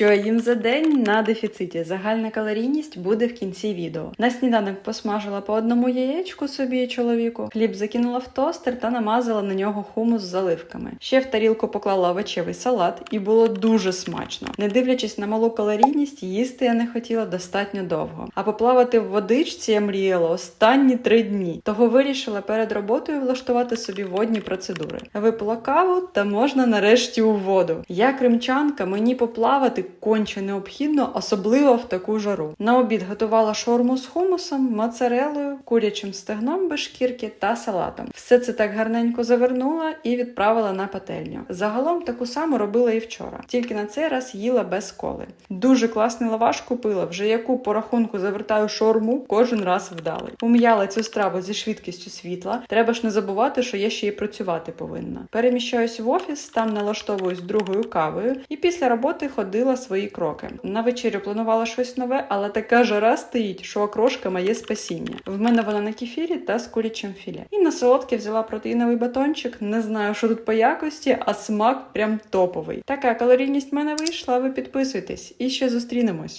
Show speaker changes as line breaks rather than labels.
Що їм за день на дефіциті. Загальна калорійність буде в кінці відео. На сніданок посмажила по одному яєчку собі і чоловіку. Хліб закинула в тостер та намазала на нього хумус з заливками. Ще в тарілку поклала овочевий салат, і було дуже смачно. Не дивлячись на малу калорійність, їсти я не хотіла достатньо довго. А поплавати в водичці я мріяла останні три дні. Того вирішила перед роботою влаштувати собі водні процедури. Випила каву та можна нарешті у воду. Я кримчанка, мені поплавати конче необхідно, особливо в таку жару. На обід готувала шорму з хумусом, моцарелою, курячим стегном без шкірки та салатом. Все це так гарненько завернула і відправила на пательню. Загалом таку саму робила і вчора, тільки на цей раз їла без коли. Дуже класний лаваш купила, вже яку по рахунку завертаю шорму, кожен раз вдалий. Ум'яла цю страву зі швидкістю світла. Треба ж не забувати, що я ще й працювати повинна. Переміщаюсь в офіс, там налаштовуюсь другою кавою, і після роботи ходила свої кроки. На вечерю планувала щось нове, але така жара стоїть, що окрошка моє спасіння. В мене вона на кефірі та з курячим філе. І на солодке взяла протеїновий батончик. Не знаю, що тут по якості, а смак прям топовий. Така калорійність в мене вийшла. Ви підписуйтесь і ще зустрінемось.